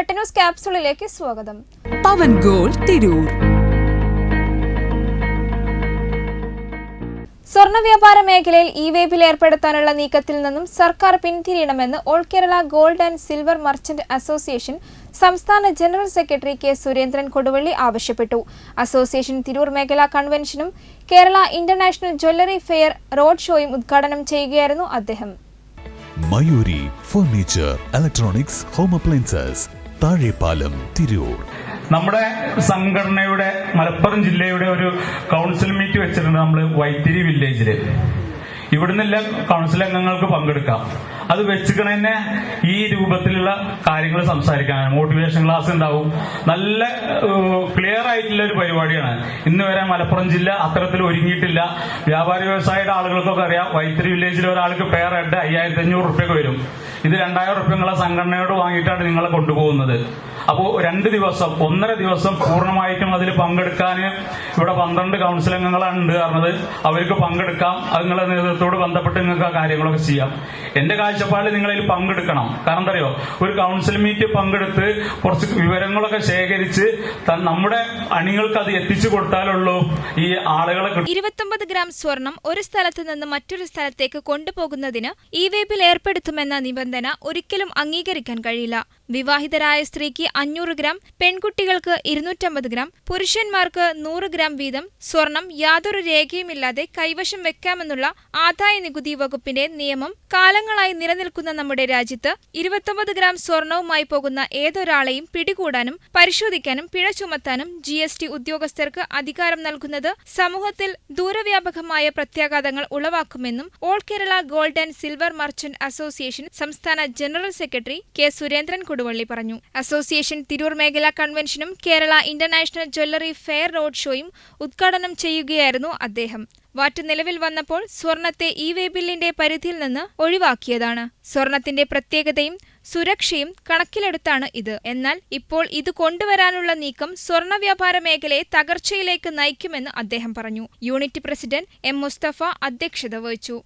വെട്ടന്യൂസ് ക്യാപ്സൂളിലേക്ക് സ്വാഗതം. പവൻ ഗോൾ തിരൂർ. സ്വർണ വ്യാപാര മേഖലയിൽ ഇ വേബിൽ ഏർപ്പെടുത്താനുള്ള നീക്കത്തിൽ നിന്നും സർക്കാർ പിന്തിരിയണമെന്ന് all Kerala gold and silver merchant association സംസ്ഥാന general secretary K Surendran Koduvally ആവശ്യപ്പെട്ടു. അസോസിയേഷൻ തിരൂർ മേഖലാ കൺവെൻഷനും Kerala international jewellery fair road ഷോയും ഉദ്ഘാടനം ചെയ്യുകയായിരുന്നു അദ്ദേഹം. Mayuri furniture electronics home appliances Thazhepalam Tirur. നമ്മുടെ സംഘടനയുടെ മലപ്പുറം ജില്ലയുടെ ഒരു കൗൺസിൽ മീറ്റ് വെച്ചിട്ടുണ്ട് നമ്മൾ വൈത്തിരി വില്ലേജിൽ ഇവിടുന്നെല്ലാം കൗൺസിൽ അംഗങ്ങൾക്ക് പങ്കെടുക്കാം. അത് വെച്ചിക്കണന്നെ ഈ രൂപത്തിലുള്ള കാര്യങ്ങൾ സംസാരിക്കാനാണ്. മോട്ടിവേഷൻ ക്ലാസ് ഉണ്ടാവും. നല്ല ക്ലിയർ ആയിട്ടുള്ള ഒരു പരിപാടിയാണ്. ഇന്ന് വരെ മലപ്പുറം ജില്ല അത്തരത്തിൽ ഒരുങ്ങിയിട്ടില്ല. വ്യാപാര വ്യവസായയുടെ ആളുകൾക്കൊക്കെ അറിയാം. വൈത്തിരി വില്ലേജിൽ ഒരാൾക്ക് പേർ ഹെഡ് അയ്യായിരത്തി അഞ്ഞൂറ് റുപ്യൊക്കെ വരും. ഇത് രണ്ടായിരം റുപ്യ നിങ്ങളെ സംഘടനയോട് വാങ്ങിയിട്ടാണ് നിങ്ങളെ കൊണ്ടുപോകുന്നത്. അപ്പോൾ രണ്ട് ദിവസം ഒന്നര ദിവസം പൂർണമായിട്ടും അതിൽ പങ്കെടുക്കാൻ ഇവിടെ പന്ത്രണ്ട് കൗൺസിൽ അംഗങ്ങളാണ് ഉണ്ട് പറഞ്ഞത്. അവർക്ക് പങ്കെടുക്കാം. അത് നിങ്ങളുടെ നേതൃത്വത്തോട് ബന്ധപ്പെട്ട് നിങ്ങൾക്ക് ആ കാര്യങ്ങളൊക്കെ ചെയ്യാം. എന്റെ കാഴ്ചപ്പാടിൽ നിങ്ങളതിൽ പങ്കെടുക്കണം. കാരണം എന്തറിയോ ഒരു കൗൺസിൽ മീറ്റ് പങ്കെടുത്ത് കുറച്ച് വിവരങ്ങളൊക്കെ ശേഖരിച്ച് നമ്മുടെ അണികൾക്ക് അത് എത്തിച്ചു കൊടുത്താലുള്ളൂ ഈ ആളുകളെ ഇരുപത്തൊമ്പത് ഗ്രാം സ്വർണം ഒരു സ്ഥലത്ത് നിന്ന് മറ്റൊരു സ്ഥലത്തേക്ക് കൊണ്ടുപോകുന്നതിന് ഇ വേബിൽ ഏർപ്പെടുത്തുമെന്ന നിബന്ധന ഒരിക്കലും അംഗീകരിക്കാൻ കഴിയില്ല. വിവാഹിതരായ സ്ത്രീക്ക് അഞ്ഞൂറ് ഗ്രാം പെൺകുട്ടികൾക്ക് ഇരുന്നൂറ്റമ്പത് ഗ്രാം പുരുഷന്മാർക്ക് നൂറ് ഗ്രാം വീതം സ്വർണം യാതൊരു രേഖയുമില്ലാതെ കൈവശം വെക്കാമെന്നുള്ള ആദായ നികുതി വകുപ്പിന്റെ നിയമം കാലങ്ങളായി നിലനിൽക്കുന്ന നമ്മുടെ രാജ്യത്ത് ഇരുപത്തൊമ്പത് ഗ്രാം സ്വർണവുമായി പോകുന്ന ഏതൊരാളെയും പിടികൂടാനും പരിശോധിക്കാനും പിഴ ചുമത്താനും ജി എസ് ടി ഉദ്യോഗസ്ഥർക്ക് അധികാരം നൽകുന്നത് സമൂഹത്തിൽ ദൂരവ്യാപകമായ പ്രത്യാഘാതങ്ങൾ ഉളവാക്കുമെന്നും all Kerala gold and silver merchant association സംസ്ഥാന general secretary K Surendran Koduvally പറഞ്ഞു. അസോസിയേഷൻ തിരൂർ മേഖലാ കൺവെൻഷനും Kerala international jewellery fair road ഷോയും ഉദ്ഘാടനം ചെയ്യുകയായിരുന്നു അദ്ദേഹം. വാറ്റ് നിലവിൽ വന്നപ്പോൾ സ്വർണത്തെ ഇ വേ ബില്ലിന്റെ പരിധിയിൽ നിന്ന് ഒഴിവാക്കിയതാണ്. സ്വർണത്തിന്റെ പ്രത്യേകതയും സുരക്ഷയും കണക്കിലെടുത്താണ് ഇത്. എന്നാൽ ഇപ്പോൾ ഇത് കൊണ്ടുവരാനുള്ള നീക്കം സ്വർണ വ്യാപാര മേഖലയെ തകർച്ചയിലേക്ക് നയിക്കുമെന്ന് അദ്ദേഹം പറഞ്ഞു. യൂണിറ്റ് പ്രസിഡന്റ് എം മുസ്തഫ അധ്യക്ഷത വഹിച്ചു.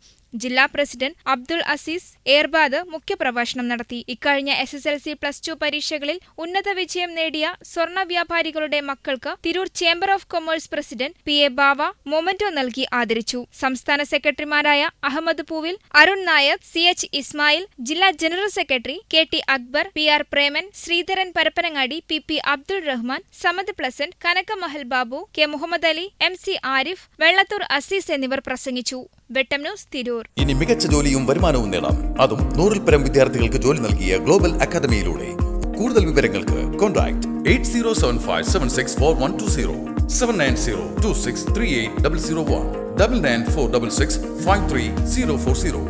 ജില്ലാ പ്രസിഡന്റ് അബ്ദുൾ അസീസ് ഏർബാദ് മുഖ്യപ്രഭാഷണം നടത്തി. ഇക്കഴിഞ്ഞ S S L C plus two പരീക്ഷകളിൽ ഉന്നത വിജയം നേടിയ സ്വർണ വ്യാപാരികളുടെ മക്കൾക്ക് Tirur chamber of commerce president P A Bava memento നൽകി ആദരിച്ചു. സംസ്ഥാന സെക്രട്ടറിമാരായ അഹമ്മദ് പൂവിൽ അരുൺ നായർ സി എച്ച് ഇസ്മായിൽ ജില്ലാ general secretary K T Akbar P R Preman Sreedharan Parappanangadi P P Abdul Rahman Samad pleasant Kanaka Mahal Babu K Muhammed Ali M C Arif Vellathur Azeez എന്നിവർ പ്രസംഗിച്ചു. വെട്ടം news ഇനി മികച്ച ജോലിയും വരുമാനവും നേടാം. അതും നൂറിൽ പരം വിദ്യാർത്ഥികൾക്ക് ജോലി നൽകിയ ഗ്ലോബൽ അക്കാദമിയിലൂടെ. കൂടുതൽ വിവരങ്ങൾക്ക് contact eight zero seven five seven six four one two zero seven nine zero two six three eight double zero one double nine four double six five three zero four zero.